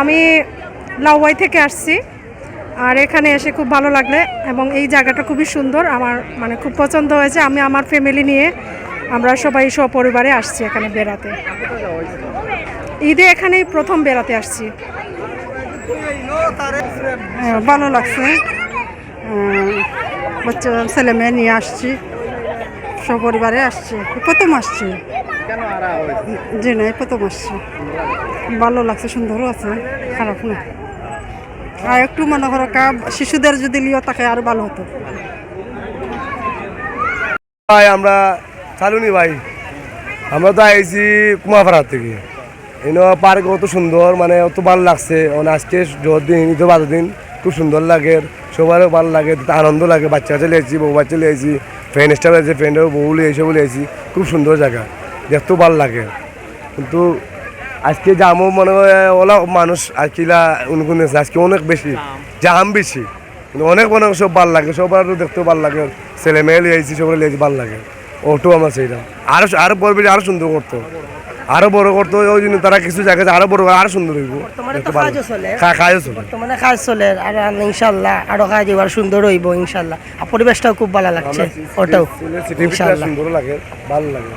আমি লাউয়াই থেকে আসছি আর এখানে এসে খুব ভালো লাগলে এবং এই জায়গাটা খুবই সুন্দর আমার মানে খুব পছন্দ হয়েছে। আমি আমার ফ্যামিলি নিয়ে আমরা সবাই সপরিবারে আসছি এখানে বেড়াতে। ঈদে এখানেই প্রথম বেড়াতে আসছি। হ্যাঁ, ভালো লাগছে। বাচ্চা ছেলে মেয়ে নিয়ে আসছি সপরিবারে আসছি প্রথম আসছি। জি না এই প্রথম আসছি। ভালো লাগছে সুন্দরও আছে খারাপ না। আর একটু মনে করো কা শিশুদের যদি লিও থাকে আরও ভালো হতো। ভাই আমরা চালুনি ভাই। আমরা তো আইছি কুমাপাড়ার থেকে। এনে পার্ক অত সুন্দর মানে অত ভালো লাগছে। মানে আজকে জোর দিন ঈদের বারো দিন খুব সুন্দর লাগে সবারও ভালো লাগে আনন্দ লাগে। বাচ্চা কাছে লিয়েছি বউ বাচ্চা লিয়েছি ফ্রেন্ড স্টাফ আছে ফ্রেন্ডের বউ লিয়েছে বলে খুব সুন্দর জায়গা। দেখতেও ভালো লাগে কিন্তু আজকে জামও মনে হয় ওলা মানুষ আজকিলা আছে আজকে অনেক বেশি জাম বেশি কিন্তু অনেক মনে হয় সব ভালো লাগে সবার দেখতেও ভালো লাগে ছেলে মেয়ে লিয়েছি সবাই লিয়েছি ভালো লাগে ওটো আমার সেইটা আরও আরও বড় বেশি আরও সুন্দর করতো আরও বড় করতো ওই জন্য তারা কিছু জায়গায় আরও বড় আরও সুন্দর হইব খায়ও চলে বর্তমানে কাজ চলে আর ইনশাল্লাহ আরও কাজ এবার সুন্দর হইব ইনশাল্লাহ পরিবেশটাও খুব ভালো লাগছে ওটাও ইনশাল্লাহ সুন্দর লাগে ভালো লাগে